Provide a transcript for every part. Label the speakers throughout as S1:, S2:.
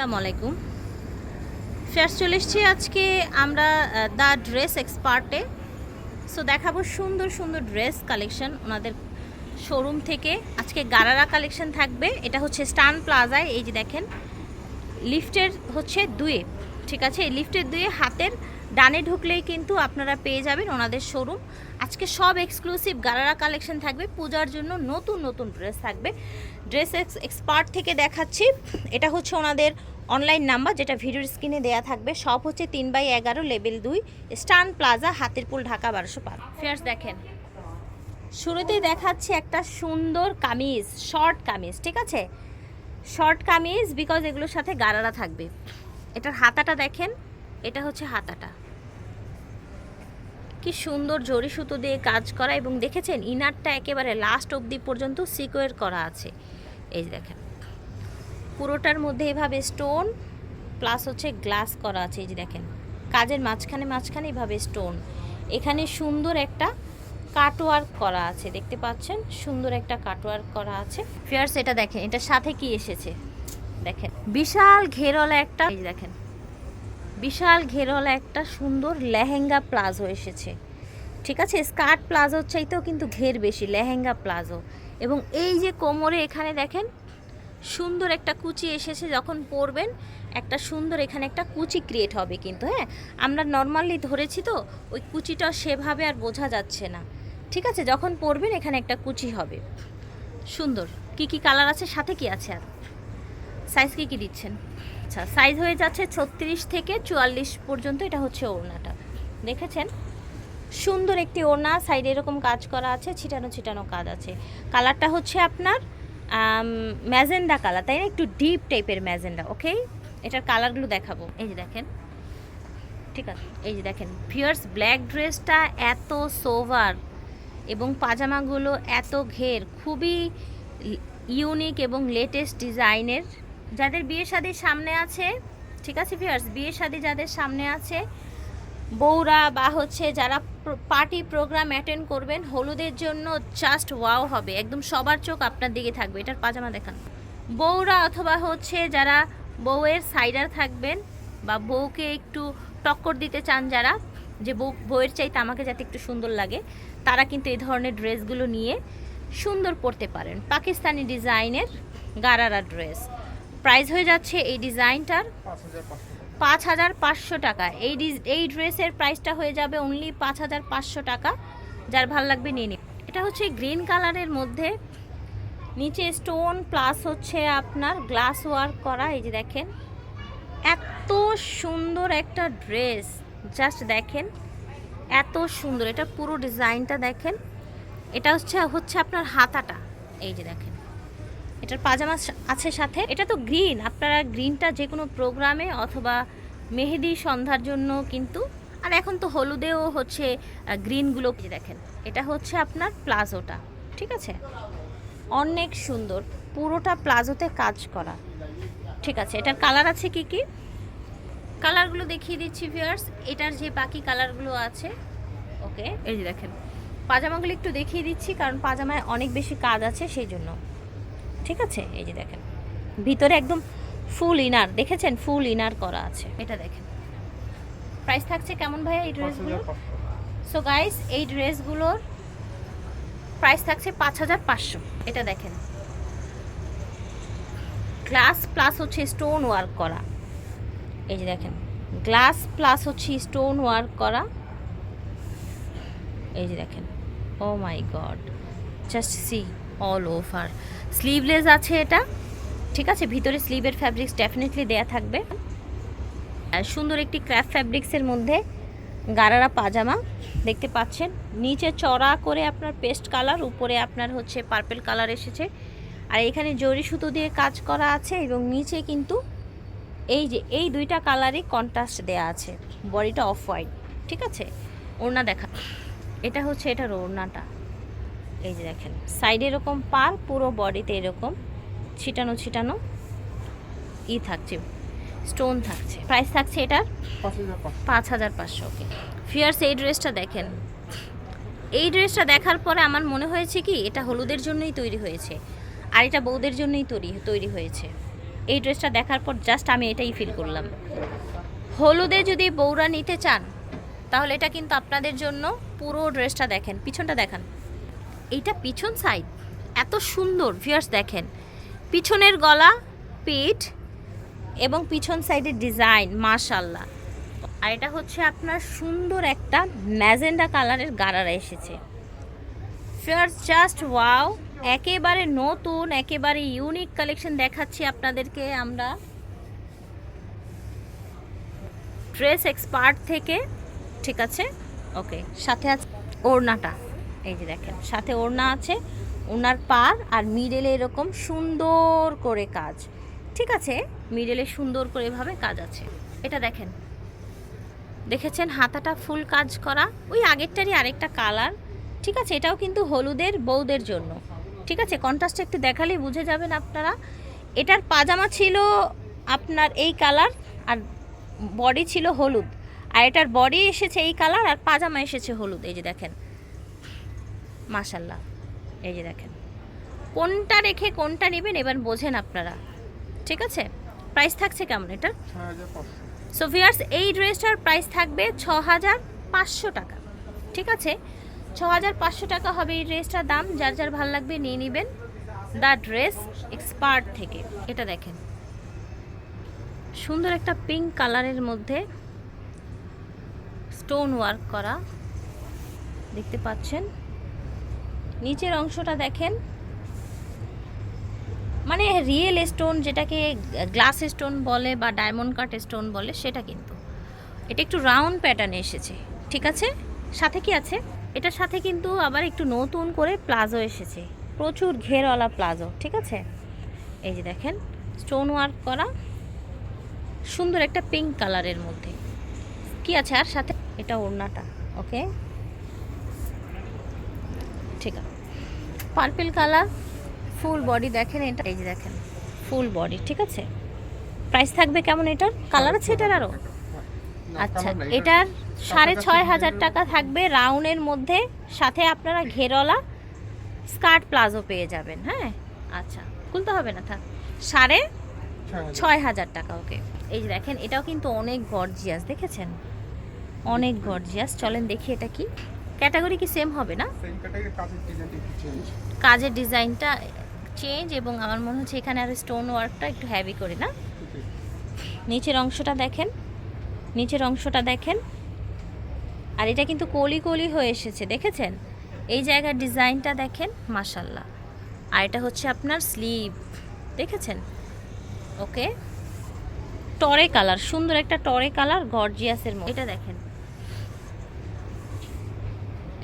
S1: আসসালামু আলাইকুম। ফেয়ার চলে এসছি আজকে আমরা দ্য ড্রেস এক্সপার্টে। সো দেখাবো সুন্দর সুন্দর ড্রেস কালেকশন ওনাদের শোরুম থেকে। আজকে গারারা কালেকশন থাকবে। এটা হচ্ছে স্টান প্লাজায়, এই যে দেখেন, লিফটের হচ্ছে দুয়ে, ঠিক আছে? এই লিফটের দুয়ে হাতের ডানে ঢুকলেই কিন্তু আপনারা পেয়ে যাবেন ওনাদের শোরুম। আজকে সব এক্সক্লুসিভ গারারা কালেকশন থাকবে, পূজার জন্য নতুন নতুন ড্রেস থাকবে। ড্রেস এক্সপার্ট থেকে দেখাচ্ছি, এটা হচ্ছে ওনাদের অনলাইন নাম্বার যেটা ভিডিওর স্ক্রিনে দেয়া থাকবে। সব হচ্ছে তিন বাই এগারো লেভেল দুই স্টান প্লাজা হাতিরপুল, ঢাকা, বারোশো পাঁচ। ফেয়ার্স দেখেন। শুরুতেই দেখাচ্ছি একটা সুন্দর কামিজ শর্ট কামিজ, ঠিক আছে? শর্ট কামিজ বিকজ এগুলোর সাথে গারারা থাকবে। এটার হাতাটা দেখেন। এটা হচ্ছে হাতাটা। কি সুন্দর জরি সুতো দিয়ে কাজ করা এবং দেখেছেন ইনারটা একেবারে লাস্ট অবধি পর্যন্ত সিকোয়ের করা আছে। এই দেখেন, পুরোটার মধ্যে এভাবে স্টোন প্লাস হচ্ছে গ্লাস করা আছে। এই যে দেখেন, কাজের মাঝখানে মাঝখানে এভাবে স্টোন এখানে সুন্দর একটা কাটওয়ার্ক করা আছে, দেখতে পাচ্ছেন? সুন্দর একটা কাটওয়ার্ক করা আছে। ফিয়ার্স এটা দেখেন এটা সাথে কি এসেছে? দেখেন, বিশাল ঘেরওয়ালা একটা দেখেন বিশাল ঘেরওয়ালা একটা সুন্দর লেহেঙ্গা প্লাজো এসেছে। ঠিক আছে? স্কার্ট প্লাজোর চাইতেও কিন্তু ঘের বেশি, লেহেঙ্গা প্লাজো। এবং এই যে কোমরে এখানে দেখেন, সুন্দর একটা কুচি এসেছে যখন পরবেন, একটা সুন্দর এখানে একটা কুচি ক্রিয়েট হবে কিন্তু হ্যাঁ? আমরা নর্মালি ধরেছি তো, ওই কুচিটা সেভাবে আর বোঝা যাচ্ছে না। ঠিক আছে? যখন পরবেন এখানে একটা কুচি হবে। সুন্দর। কি কি কালার আছে? সাথে কি আছে আর? সাইজ কী কী দিচ্ছেন? আচ্ছা সাইজ হয়ে যাচ্ছে ছত্রিশ থেকে চুয়াল্লিশ পর্যন্ত, এটা হচ্ছে ওড়নাটা। দেখেছেন? সুন্দর একটি ওড়না সাইডে এরকম কাজ করা আছে, ছিটানো ছিটানো কাজ আছে। কালারটা হচ্ছে আপনার ম্যাজেন্ডা কালার তাই না? একটু ডিপ টাইপের ম্যাজেন্ডা ওকে এটার কালারগুলো দেখাবো। এই যে দেখেন, ঠিক আছে? এই যে দেখেন পিয়ার্স ব্ল্যাক ড্রেসটা এত সোভার এবং পাজামাগুলো এত ঘের, খুবই ইউনিক এবং লেটেস্ট ডিজাইনের যাদের বিয়ে শাদির সামনে আছে, ঠিক আছে ভিউয়ার্স বিয়ে শাদি যাদের সামনে আছে, বউরা বা হচ্ছে যারা পার্টি প্রোগ্রাম অ্যাটেন্ড করবেন, হলুদের জন্য জাস্ট ওয়াও হবে। একদম সবার চোখ আপনার দিকে থাকবে, এটার পাজামা দেখান। বউরা অথবা হচ্ছে যারা বউয়ের সাইডার থাকবেন বা বউকে একটু টক্কর দিতে চান যারা, যে বউ, বউয়ের চাইতে আমাকে যাতে একটু সুন্দর লাগে, তারা কিন্তু এই ধরনের ড্রেসগুলো নিয়ে সুন্দর পরতে পারেন। পাকিস্তানি ডিজাইনের গারারা ড্রেস প্রাইস হয়ে যাচ্ছে এই ডিজাইনটার পাঁচ হাজার পাঁচশো টাকা। এই এই ড্রেসের প্রাইসটা হয়ে যাবে অনলি পাঁচ হাজার পাঁচশো টাকা। যার ভালো লাগবে নিয়ে নিন। এটা হচ্ছে গ্রিন কালারের মধ্যে। নিচে স্টোন প্লাস হচ্ছে আপনার গ্লাস ওয়ার্ক করা। এই যে দেখেন, এত সুন্দর একটা ড্রেস। জাস্ট দেখেন, এত সুন্দর। এটা পুরো ডিজাইনটা দেখেন। এটা হচ্ছে হচ্ছে আপনার হাতাটা। এই যে দেখেন। এটার পাজামা আছে সাথে। এটা তো গ্রিন। আপনারা গ্রিনটা যে কোনো প্রোগ্রামে অথবা মেহেদি সন্ধ্যার জন্য কিন্তু, আর এখন তো হলুদেও হচ্ছে গ্রিনগুলো দেখেন, এটা হচ্ছে আপনার প্লাজোটা, ঠিক আছে? অনেক সুন্দর। পুরোটা প্লাজোতে কাজ করা। ঠিক আছে, এটার কালার আছে কি কি? কালারগুলো দেখিয়ে দিচ্ছি ভিউয়ার্স এটার যে বাকি কালারগুলো আছে, ওকে, এই যে দেখেন। পাজামাগুলো একটু দেখিয়ে দিচ্ছি, কারণ পাজামায় অনেক বেশি কাজ আছে, সেই জন্য। ঠিক আছে? এই যে দেখেন। ভিতরে একদম ফুল ইনার দেখেছেন? ফুল ইনার করা আছে। এটা দেখেন। প্রাইস থাকছে কেমন ভাইয়া এই ড্রেসগুলো সো গাইস এই ড্রেসগুলোর প্রাইস থাকছে পাঁচ হাজার পাঁচশো। এটা দেখেন। গ্লাস প্লাস হচ্ছে স্টোন ওয়ার্ক করা। এই যে দেখেন। গ্লাস প্লাস হচ্ছে স্টোন ওয়ার্ক করা। এই যে দেখেন। ও my god just see all over sleeveless আছে এটা, ঠিক আছে? ভিতরে স্লিভের ফ্যাব্রিক্স ডেফিনেটলি দেয়া থাকবে। সুন্দর একটি ক্র্যাফট ফ্যাব্রিক্সের মধ্যে গারারা পাজামা, দেখতে পাচ্ছেন? নিচে চড়া করে আপনার পেস্ট কালার উপরে আপনার হচ্ছে পার্পেল কালার এসেছে। আর এখানে জরি সুতো দিয়ে কাজ করা আছে এবং নিচে কিন্তু এই যে, এই দুইটা কালারই কন্ট্রাস্ট দেয়া আছে। বডিটা অফ হোয়াইট ঠিক আছে? ওড়না দেখা, এটা হচ্ছে এটার ওড়নাটা। এই যে দেখেন সাইডে এরকম পার পুরো বডিতে এরকম ছিটানো ছিটানো ই থাকছে স্টোন থাকছে। প্রাইস থাকছে এটার পাঁচ হাজার পাঁচশো ওকে ফিয়ার্স এই ড্রেসটা দেখেন। এই ড্রেসটা দেখার পরে আমার মনে হয়েছে কি, এটা হলুদের জন্যই তৈরি হয়েছে, আর এটা বউদের জন্যই তৈরি তৈরি হয়েছে। এই ড্রেসটা দেখার পর জাস্ট আমি এটাই ফিল করলাম। হলুদে যদি বৌরা নিতে চান, তাহলে এটা কিন্তু আপনাদের জন্য পুরো ড্রেসটা দেখেন, পিছনটা দেখান। এইটা পিছন সাইড। এত সুন্দর ভিয়ার্স দেখেন। পিছনের গলা, পিঠ এবং পিছন সাইডের ডিজাইন মাশাল্লাহ আর এটা হচ্ছে আপনার সুন্দর একটা ম্যাজেন্ডা কালারের গারারা এসেছে। ফিয়ার্স জাস্ট ওয়াও একেবারে নতুন, একেবারে ইউনিক কালেকশন দেখাচ্ছি আপনাদেরকে আমরা। ড্রেস এক্সপার্ট থেকে, ঠিক আছে? ওকে সাথে আছে ওড়নাটা। এই যে দেখেন, সাথে ওড়না আছে ওনার পার আর মিডলে এরকম সুন্দর করে কাজ। ঠিক আছে? মিডলে সুন্দর করে এভাবে কাজ আছে। এটা দেখেন। দেখেছেন হাতাটা ফুল কাজ করা? ওই আগেরটারই আরেকটা কালার। ঠিক আছে? এটাও কিন্তু হলুদের বৌদের জন্য। ঠিক আছে? কন্ট্রাস্টটা একটু দেখালেই বুঝে যাবেন আপনারা। এটার পাজামা ছিল আপনার এই কালার আর বডি ছিল হলুদ। আর এটার বডি এসেছে এই কালার আর পাজামা এসেছে হলুদ। এই যে দেখেন। মাশাল্লাহ এই যে দেখেন। কোনটা রেখে কোনটা নেবেন এবার বোঝেন আপনারা। ঠিক আছে? প্রাইস থাকছে কেমন এটার সো ভিয়ার্স এই ড্রেসটার প্রাইস থাকবে ছ হাজার পাঁচশো টাকা। ঠিক আছে? ছ হাজার পাঁচশো টাকা হবে এই ড্রেসটার দাম। যার যার ভালো লাগবে নিয়ে নেবেন দ্য ড্রেস এক্সপার্ট থেকে। এটা দেখেন। সুন্দর একটা পিঙ্ক কালারের মধ্যে স্টোন ওয়ার্ক করা। দেখতে পাচ্ছেন? নিচের অংশটা দেখেন। মানে রিয়েল স্টোন যেটাকে গ্লাস স্টোন বলে বা ডায়মন্ড কাট স্টোন বলে, সেটা কিন্তু। এটা একটু রাউন্ড প্যাটার্নে এসেছে, ঠিক আছে? সাথে কি আছে? এটার সাথে কিন্তু আবার একটু নতুন করে প্লাজো এসেছে। প্রচুর ঘেরওয়ালা প্লাজো ঠিক আছে? এই যে দেখেন স্টোন ওয়ার্ক করা। সুন্দর একটা পিঙ্ক কালারের মধ্যে। কি আছে? আর সাথে? এটা ওড়নাটা ওকে ঠিক আছে পার্পল কালার ফুল বডি দেখেন এটা এই যে দেখেন ফুল বডি ঠিক আছে? প্রাইস থাকবে কেমন এটার? কালার আছে এটার আরও আচ্ছা এটার সাড়ে ছয় হাজার টাকা থাকবে রাউন্ডের মধ্যে সাথে আপনারা ঘেরওয়ালা স্কার্ট প্লাজো পেয়ে যাবেন হ্যাঁ? আচ্ছা খুলতে হবে না থাক। সাড়ে ছয় হাজার। টাকা ওকে। এই যে দেখেন এটাও কিন্তু অনেক গর্জিয়াস দেখেছেন? অনেক গর্জিয়াস চলেন দেখি এটা কি? ক্যাটাগরি কি সেম হবে না?
S2: কাজের ডিজাইনটা চেঞ্জ
S1: এবং আমার মনে হচ্ছে এখানে আর স্টোন ওয়ার্কটা একটু হ্যাভি করে না? নিচের অংশটা দেখেন নিচের অংশটা দেখেন। আর এটা কিন্তু কলি কলি হয়ে এসেছে দেখেছেন? এই জায়গার ডিজাইনটা দেখেন মাশাল্লাহ আর এটা হচ্ছে আপনার স্লিভ দেখেছেন? ওকে টরে কালার সুন্দর একটা টরে কালার গর্জিয়াসের মধ্যে এটা দেখেন।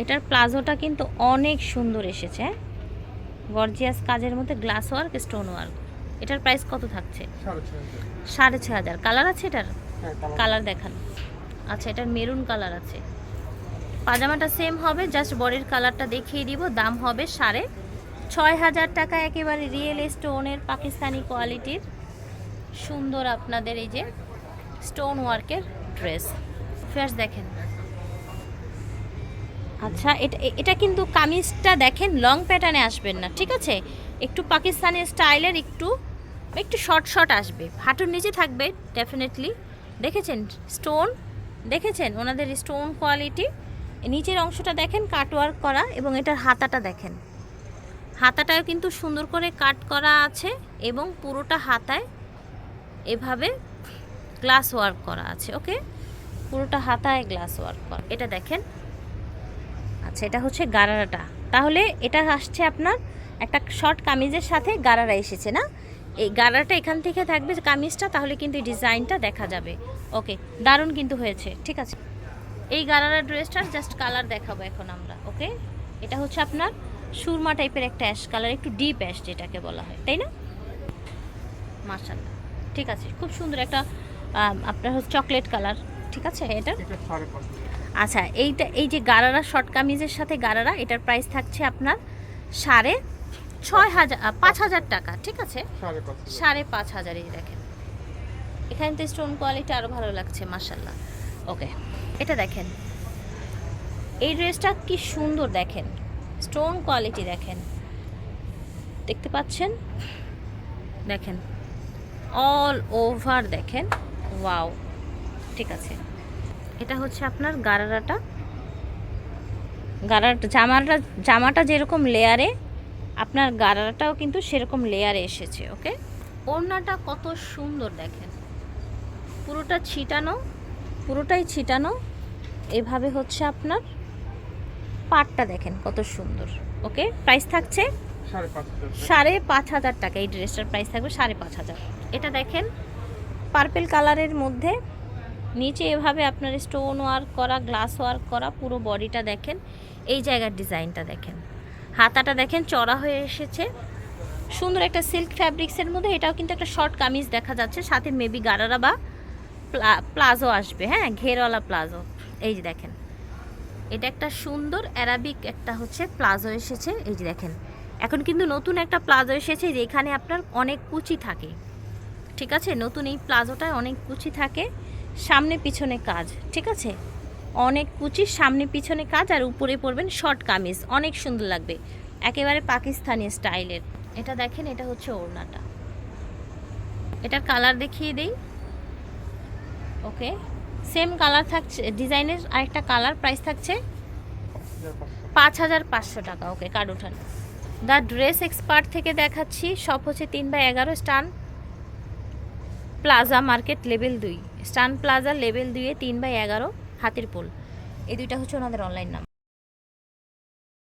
S1: এটার প্লাজোটা কিন্তু অনেক সুন্দর এসেছে। গর্জিয়াস কাজের মধ্যে গ্লাস ওয়ার্ক স্টোন ওয়ার্ক। এটার প্রাইস কত থাকছে?
S2: সাড়ে
S1: ছ হাজার। কালার আছে এটার?
S2: হ্যাঁ কালার
S1: দেখান। আচ্ছা এটার মেরুন কালার আছে। পাজামাটা সেম হবে জাস্ট বডির কালারটা দেখিয়ে দিব। দাম হবে সাড়ে ছয় হাজার টাকা। একেবারে রিয়েল স্টোনের পাকিস্তানি কোয়ালিটির সুন্দর আপনাদের এই যে স্টোন ওয়ার্কের ড্রেস ফেয়ার্স দেখেন। আচ্ছা এটা এটা কিন্তু কামিজটা দেখেন লং প্যাটার্নে আসবেন না, ঠিক আছে? একটু পাকিস্তানি স্টাইলের একটু একটু শর্ট শর্ট আসবে। হাঁটুর নিচে থাকবে ডেফিনেটলি দেখেছেন? স্টোন দেখেছেন? ওনাদের স্টোন কোয়ালিটি নিচের অংশটা দেখেন কাটওয়ার্ক করা এবং এটার হাতাটা দেখেন। হাতাটাও কিন্তু সুন্দর করে কাট করা আছে এবং পুরোটা হাতায় এভাবে গ্লাস ওয়ার্ক করা আছে ওকে পুরোটা হাতায় গ্লাস ওয়ার্ক করা। এটা দেখেন আচ্ছা এটা হচ্ছে গারারাটা। তাহলে এটা আসছে আপনার একটা শর্ট কামিজের সাথে গারারা এসেছে, না? এই গারাটা এখান থেকে থাকবে কামিজটা, তাহলে কিন্তু ডিজাইনটা দেখা যাবে। ওকে, দারুণ কিন্তু হয়েছে, ঠিক আছে? এই গারারা ড্রেসটার জাস্ট কালার দেখাবো এখন আমরা, ওকে? এটা হচ্ছে আপনার সুরমা টাইপের একটা অ্যাশ কালার একটু ডিপ অ্যাশ যেটাকে বলা হয়, তাই না? মার্শাল্লাহ ঠিক আছে? খুব সুন্দর একটা আপনার হচ্ছে চকলেট কালার ঠিক আছে এটা? আচ্ছা এইটা এই যে গারারা শর্ট কামিজের সাথে গারারা এটার প্রাইস থাকছে আপনার সাড়ে ছয় হাজার পাঁচ হাজার টাকা ঠিক আছে?
S2: সাড়ে পাঁচ হাজার।
S1: সাড়ে পাঁচ হাজার এই দেখেন। এখানে তো স্টোন কোয়ালিটি আরও ভালো লাগছে মাসাল্লাহ ওকে এটা দেখেন। এই ড্রেসটা কি সুন্দর দেখেন। স্টোন কোয়ালিটি দেখেন। দেখতে পাচ্ছেন? দেখেন। অল ওভার দেখেন। ওয়াও ঠিক আছে। এটা হচ্ছে আপনার গারারাটা। গারাটা জামাটা জামাটা যেরকম লেয়ারে আপনার গারাটাও কিন্তু সেরকম লেয়ারে এসেছে ওকে ওড়নাটা কত সুন্দর দেখেন। পুরোটা ছিটানো পুরোটাই ছিটানো। এভাবে হচ্ছে আপনার পাটটা দেখেন কত সুন্দর ওকে প্রাইস থাকছে
S2: সাড়ে পাঁচ হাজার টাকা।
S1: সাড়ে পাঁচ হাজার টাকা এই ড্রেসটার প্রাইস থাকবে সাড়ে পাঁচ হাজার। এটা দেখেন পার্পেল কালারের মধ্যে নিচে এভাবে আপনার স্টোন ওয়ার্ক করা গ্লাস ওয়ার্ক করা, পুরো বডিটা দেখেন, এই জায়গার ডিজাইনটা দেখেন। হাতাটা দেখেন, চড়া হয়ে এসেছে। সুন্দর একটা সিল্ক ফ্যাব্রিক্সের মধ্যে, এটাও কিন্তু একটা শর্ট কামিজ দেখা যাচ্ছে, সাথে মেবি গারারা বা প্লা- প্লাজো আসবে হ্যাঁ ঘেরওয়ালা প্লাজো। এই যে দেখেন, এটা একটা সুন্দর অ্যারাবিক একটা হচ্ছে প্লাজো এসেছে, এই যে দেখেন। এখন কিন্তু নতুন একটা প্লাজো এসেছে, যেখানে আপনার অনেক কুচি থাকে। ঠিক আছে? নতুন এই প্লাজোটায় অনেক কুচি থাকে। সামনে পিছনে কাজ, ঠিক আছে? অনেক কুচি সামনে পিছনে কাজ আর উপরে পরবেন শর্ট কামিজ, অনেক সুন্দর লাগবে। একেবারে পাকিস্তানি স্টাইলের। এটা দেখেন, এটা হচ্ছে ওড়নাটা। এটার কালার দেখিয়ে দেই। ওকে, সেম কালার থাকছে, ডিজাইনের আরেকটা কালার প্রাইস থাকছে পাঁচ হাজার পাঁচশো টাকা। ওকে, কার্ড উঠান দ্য ড্রেস এক্সপার্ট থেকে দেখাচ্ছি সব হচ্ছে তিন বাই এগারো, স্টান প্লাজা মার্কেট লেভেল দুই। স্টান প্লাজা লেভেল দুয়ে তিন বাই এগারো হাতির পুল এই দুইটা হচ্ছে ওনাদের অনলাইন নাম